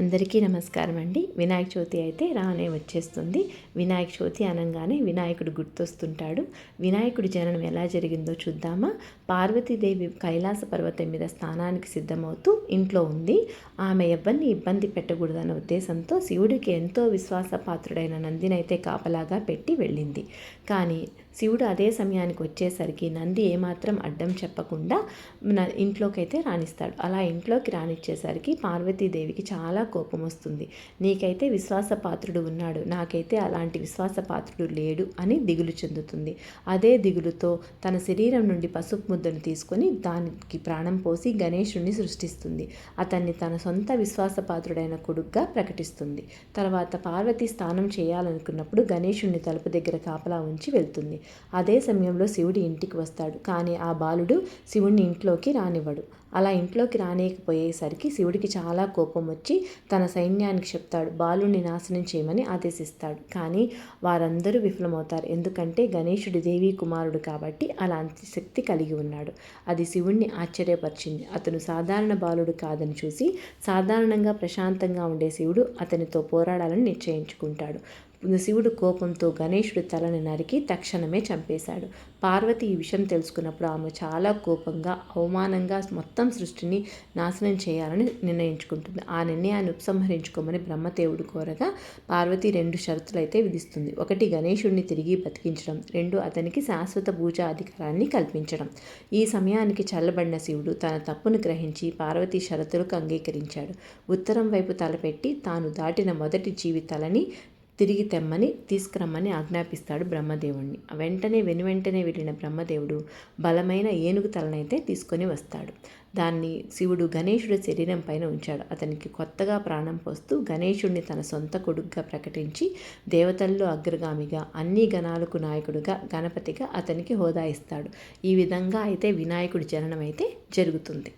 అందరికీ నమస్కారం అండి. వినాయక చవితి అయితే రానే వచ్చేస్తుంది. వినాయక చవితి అనగానే వినాయకుడు గుర్తొస్తుంటాడు. వినాయకుడి జననం ఎలా జరిగిందో చూద్దామా. పార్వతీదేవి కైలాస పర్వతం మీద స్నానానికి సిద్ధమవుతూ ఇంట్లో ఉంది. ఆమె ఎవరిని ఇబ్బంది పెట్టకూడదన్న ఉద్దేశంతో శివుడికి ఎంతో విశ్వాసపాత్రుడైన నందినైతే కాపలాగా పెట్టి వెళ్ళింది. కానీ శివుడు అదే సమయానికి వచ్చేసరికి నంది ఏమాత్రం అడ్డం చెప్పకుండా ఇంట్లోకైతే రాణిస్తాడు. అలా ఇంట్లోకి రానిచ్చేసరికి పార్వతీదేవికి చాలా కోపం వస్తుంది. నీకైతే విశ్వాసపాత్రుడు ఉన్నాడు. నాకైతే అలాంటి విశ్వాసపాత్రుడు లేడు అని దిగులు చెందుతుంది. అదే దిగులుతో తన శరీరం నుండి పసుపు ముద్దను తీసుకొని దానికి ప్రాణం పోసి గణేశుణ్ణి సృష్టిస్తుంది. అతన్ని తన సొంత విశ్వాసపాత్రుడైన కొడుగ్గా ప్రకటిస్తుంది. తర్వాత పార్వతి స్నానం చేయాలనుకున్నప్పుడు గణేశుణ్ణి తలుపు దగ్గర కాపలా ఉంచి వెళ్తుంది. అదే సమయంలో శివుడి ఇంటికి వస్తాడు. కానీ ఆ బాలుడు శివుడిని ఇంట్లోకి రానివ్వడు. అలా ఇంట్లోకి రానేకపోయేసరికి శివుడికి చాలా కోపం వచ్చి తన సైన్యానికి చెప్తాడు. బాలుని నాశనం చేయమని ఆదేశిస్తాడు. కానీ వారందరూ విఫలమవుతారు. ఎందుకంటే గణేశుడి దేవీ కుమారుడు కాబట్టి అలాంటి శక్తి కలిగి ఉన్నాడు. అది శివుణ్ణి ఆశ్చర్యపరిచింది. అతను సాధారణ బాలుడు కాదని చూసి సాధారణంగా ప్రశాంతంగా ఉండే శివుడు అతనితో పోరాడాలని నిశ్చయించుకుంటాడు. శివుడు కోపంతో గణేషుడు తలని నరికి తక్షణమే చంపేశాడు. పార్వతి ఈ విషయం తెలుసుకున్నప్పుడు ఆమె చాలా కోపంగా అవమానంగా మొత్తం సృష్టిని నాశనం చేయాలని నిర్ణయించుకుంటుంది. ఆ నిర్ణయాన్ని ఉపసంహరించుకోమని బ్రహ్మదేవుడు కోరగా పార్వతి రెండు షరతులు అయితే విధిస్తుంది. ఒకటి గణేశుడిని తిరిగి బతికించడం. రెండు అతనికి శాశ్వత పూజా అధికారాన్ని కల్పించడం. ఈ సమయానికి చల్లబడిన శివుడు తన తప్పును గ్రహించి పార్వతి షరతులకు అంగీకరించాడు. ఉత్తరం వైపు తలపెట్టి తాను దాటిన మొదటి జీవితాలని తిరిగి తెమ్మని తీసుకురమ్మని ఆజ్ఞాపిస్తాడు బ్రహ్మదేవుణ్ణి. వెంటనే వెనువెంటనే వెళ్ళిన బ్రహ్మదేవుడు బలమైన ఏనుగు తలనైతే తీసుకొని వస్తాడు. దాన్ని శివుడు గణేశుడి శరీరం పైన ఉంచాడు. అతనికి కొత్తగా ప్రాణం పోస్తూ గణేశుడిని తన సొంత కొడుకుగా ప్రకటించి దేవతల్లో అగ్రగామిగా అన్ని గణాలకు నాయకుడుగా గణపతిగా అతనికి హోదా ఇస్తాడు. ఈ విధంగా అయితే వినాయకుడి జననం అయితే జరుగుతుంది.